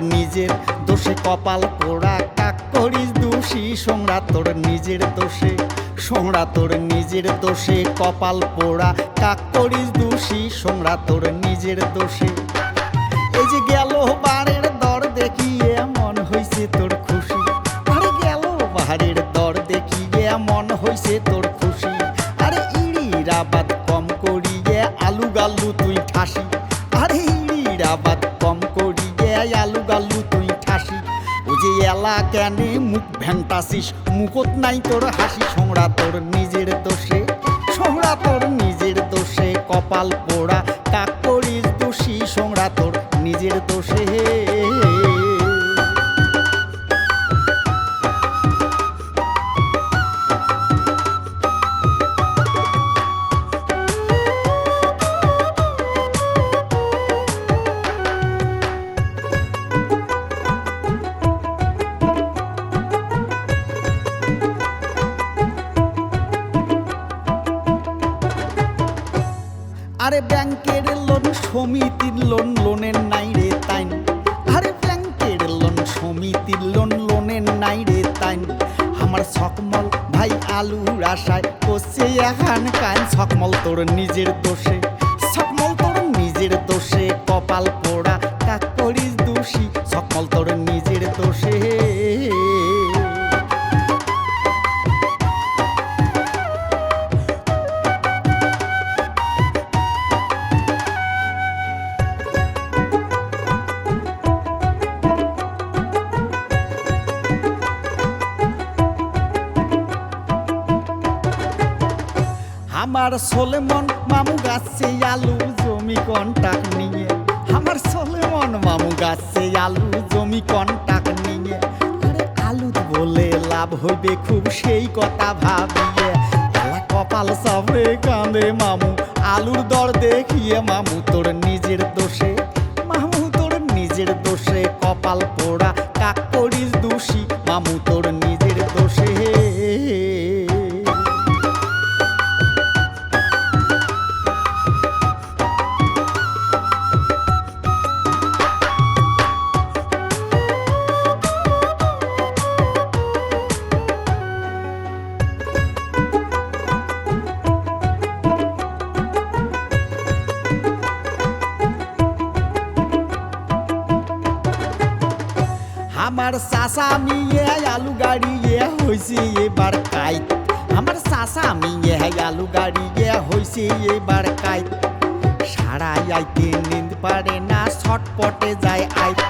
নিজের দোষে, কপাল পোড়া কাক করিস দোষী। সোংরা তোর নিজের দোষে সোংরা তোর নিজের দোষে, কপাল পোড়া কাক করিস দোষী। সোংরা তোর নিজের দোষে। এই যে গেল বাড়ির দর দেখিয়ে মন হইছে তোর খুশি। আরে গেল বাড়ির দর দেখিয়ে মন হইছে তোর করিয়ে আলু গালু তুই ঠাসি। ও যে এলা কেনে মুখ ভ্যাংটাসিস মুখত নাই তোর হাসি। সোংরা তোর নিজের দোষে সোংরা তোর নিজের দোষে। কপাল পোড়া কাক করিস দোষী সোংরা তোর নিজের দোষে। আরে ব্যাংকের লোন সমিতির লোন লোনের নাই রে তাইন। আরে ব্যাংকের লোন সমিতির লোন লোনের নাই রে তাইন। আমার সকমল ভাই আলুর আশায় করছে এখন কান সকমল তোর নিজের দোষে সকমল তোর নিজের দোষে। কপাল পোড়া কাক করিস দোষী সকমল তোর নিজের দোষে। আমার সোলেমন মামু গাছে আলু জমি কন্টাক নিয়ে। আমার সোলেমন মামু গাছে আলু জমি কন্টাক নিয়ে। আরে আলু বলে লাভ হইবে খুব সেই কথা ভাবিয়ে। এলা কপাল সাবরে কাঁদে মামু, আলুর দর দেখিয়ে মামু তোর নিজের দোষে। মামু তোর নিজের দোষে কপাল পোড়া, কাক করিস দোষী, মামু তোর আমার চাষা মিয়ে আলু গাড়িয়ে হইছে এবার কাইত। আমার চাষা মিয়ে আলু গাড়িয়ে হইছে এবার কাইত। সারা আইতে নিন্দ পারে না, ছটপটে যায় আইত।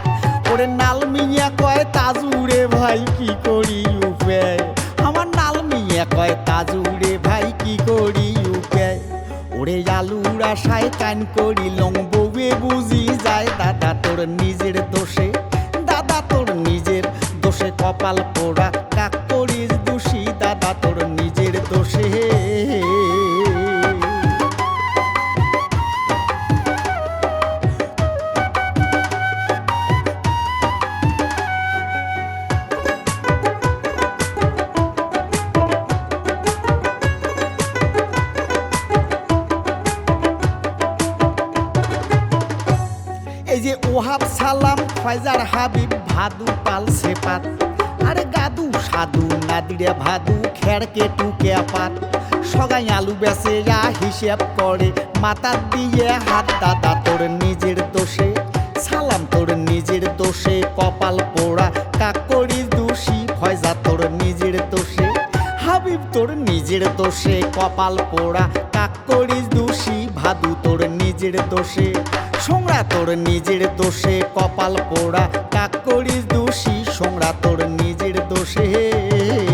ওরে নাল মিয়া কয় তাজুরে ভাই কি করি উপায় আমার নাল মিয়া কয় তাজুরে ভাই কি করি উপায় ওরে আলুর আশায় কান করি লং বউয়ে বুঝি যায়, দাদা তোর নিজের দোষে, দাদা তোর কপাল পোড়া কাক করিস দোষী দাদা, তোর নিজের দোষে। এই যে ওহাব সালাম ফয়জার হাবিব ভাদু পাল সেপাত। গাদু, সাধু, নাদিরে ভাদু খেরকে টুকে পাত সগাই আলু বেসে যা হিসেব করে মাতার দিয়ে হাত দাদা তোর নিজের দোষে। সালাম তোর নিজের দোষে, কপাল পোড়া কাক করিস দোষী, ফয়জা তোর নিজের দোষে। হাবিব তোর নিজের দোষে, কপাল পোড়া কাক করিস দোষী, ভাদু তোর নিজের দোষে। সোংরা তোর নিজের দোষে, কপাল পোড়া কাক করিস দোষী সোংরা তোর নিজের দোষে